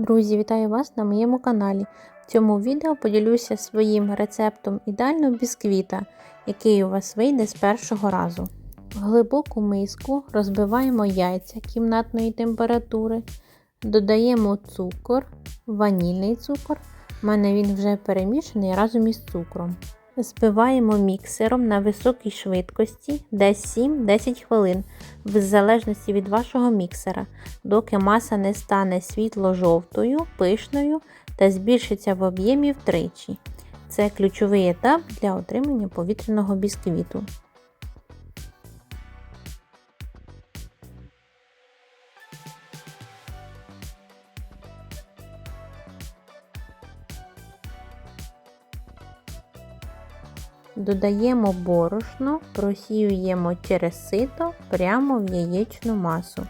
Друзі, вітаю вас на моєму каналі. В цьому відео поділюся своїм рецептом ідеального бісквіта, який у вас вийде з першого разу. В глибоку миску розбиваємо яйця кімнатної температури, додаємо цукор, ванільний цукор. У мене він вже перемішаний разом із цукром. Збиваємо міксером на високій швидкості десь 7-10 хвилин, в залежності від вашого міксера, доки маса не стане світло-жовтою, пишною та збільшиться в об'ємі втричі. Це ключовий етап для отримання повітряного бісквіту. Додаємо борошно, просіюємо через сито прямо в яєчну масу.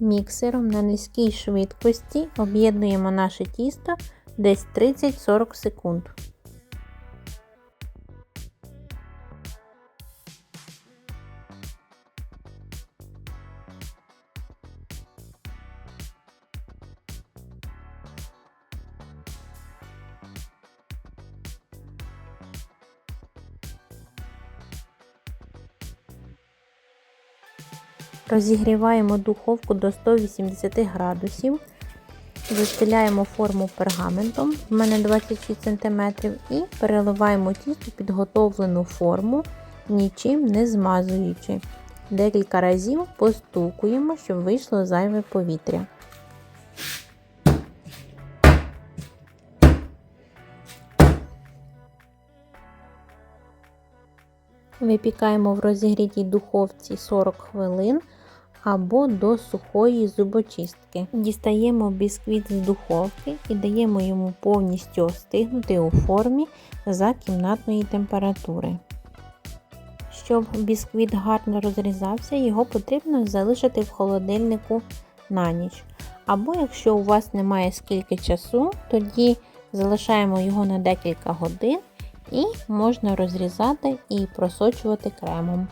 Міксером на низькій швидкості об'єднуємо наше тісто десь 30-40 секунд. Розігріваємо духовку до 180 градусів, застеляємо форму пергаментом, в мене 26 см, і переливаємо тісто підготовлену форму, нічим не змазуючи. Декілька разів постукуємо, щоб вийшло зайве повітря. Випікаємо в розігрітій духовці 40 хвилин або до сухої зубочистки. Дістаємо бісквіт з духовки і даємо йому повністю остигнути у формі за кімнатної температури. Щоб бісквіт гарно розрізався, його потрібно залишити в холодильнику на ніч. Або якщо у вас немає скільки часу, тоді залишаємо його на декілька годин і можна розрізати і просочувати кремом.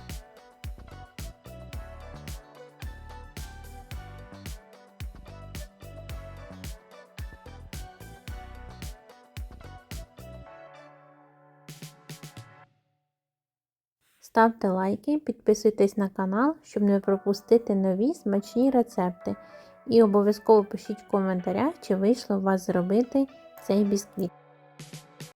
Ставте лайки, підписуйтесь на канал, щоб не пропустити нові смачні рецепти. І обов'язково пишіть в коментарях, чи вийшло у вас зробити цей бісквіт.